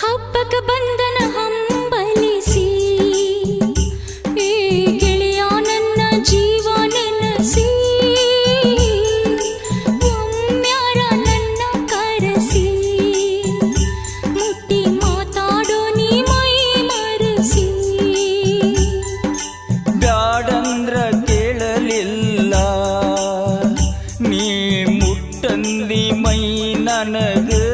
ಹಬ್ಬಕ ಬಂದನ ಹಂಬಲಿಸಿ, ಈ ಗೆಳೆಯ ನನ್ನ ಜೀವ ನೆನಸಿ ಒಮ್ಮ್ಯಾರ ನನ್ನ ಕರೆಸಿ, ಮುಟ್ಟಿ ಮಾತಾಡೋ ನೀ ಮೈ ಮರಸಿ. ಬ್ಯಾಡಂದ್ರ ಕೇಳಲಿಲ್ಲ, ನೀ ಮುಟ್ಟಂದಿ ಮೈ ನನಗೆ.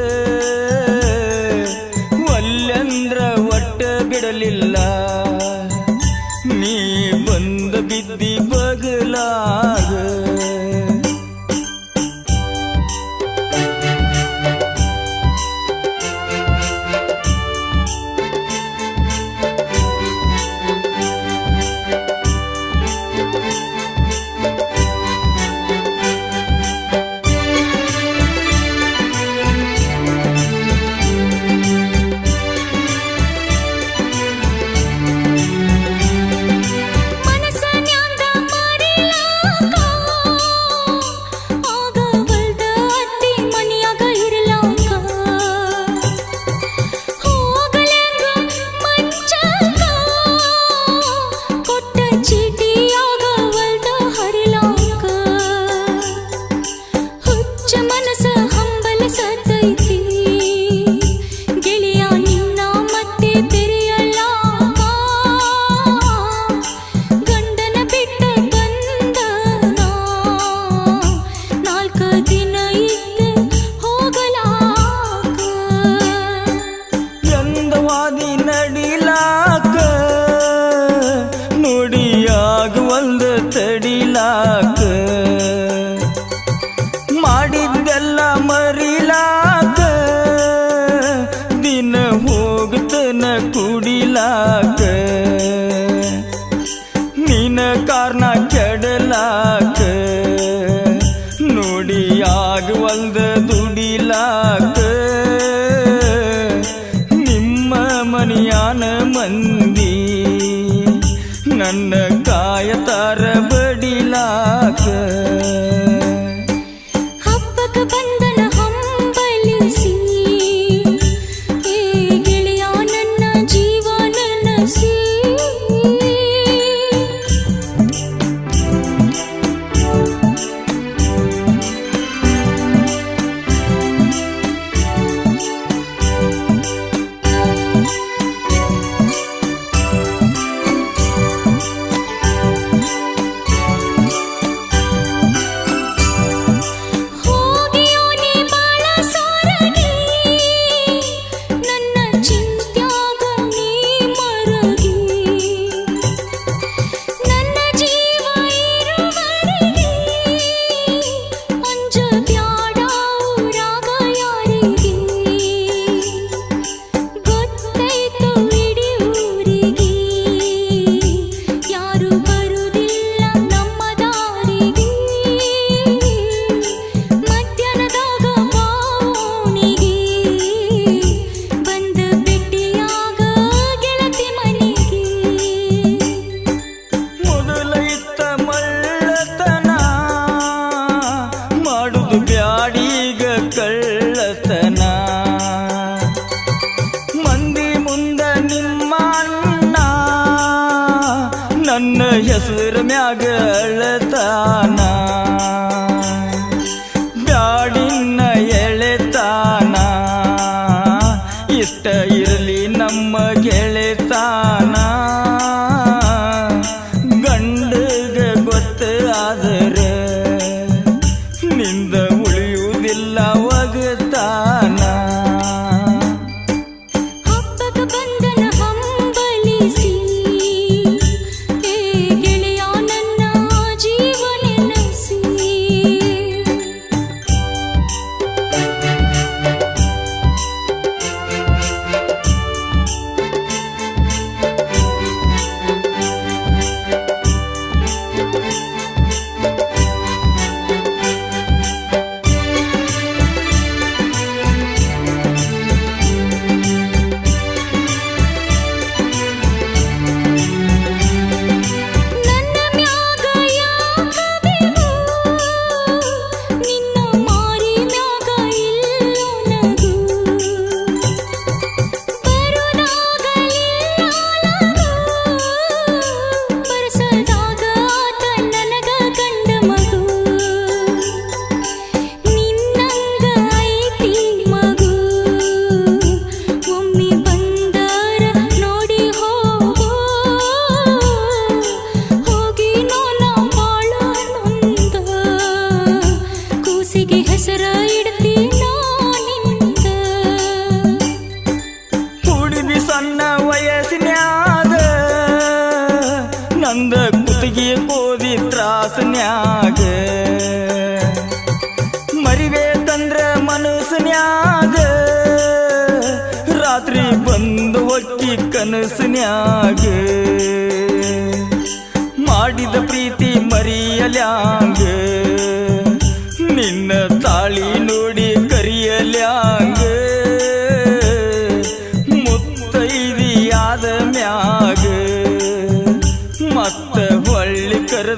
நொடியாக வந்த துடிலாக்கு நிம்ம மணியான மந்தி ನನ್ನ ಕಾಯ ತರಬಡಿಲಾಕ இல்லாது ಓದಿ ತ್ರಾಸನ್ಯಾಗ ಮರಿಬೇಕಂದ್ರ ಮನಸ್ಸಿನ್ಯಾಗ. ರಾತ್ರಿ ಬಂದು ಒಕ್ಕಿ ಕನಸಿನ್ಯಾಗ. ಮಾಡಿದ ಪ್ರೀತಿ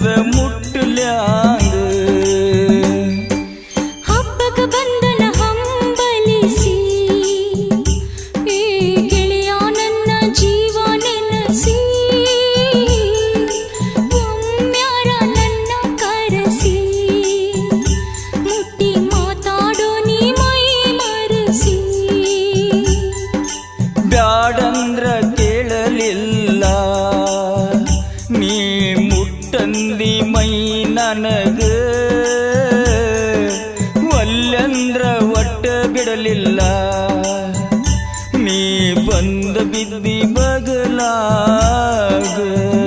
मुटल्या ಬಿಡಲಿಲ್ಲ. ನೀ ಬಂದ ಬಿದ್ದಿ ಬಗಲಾಗ.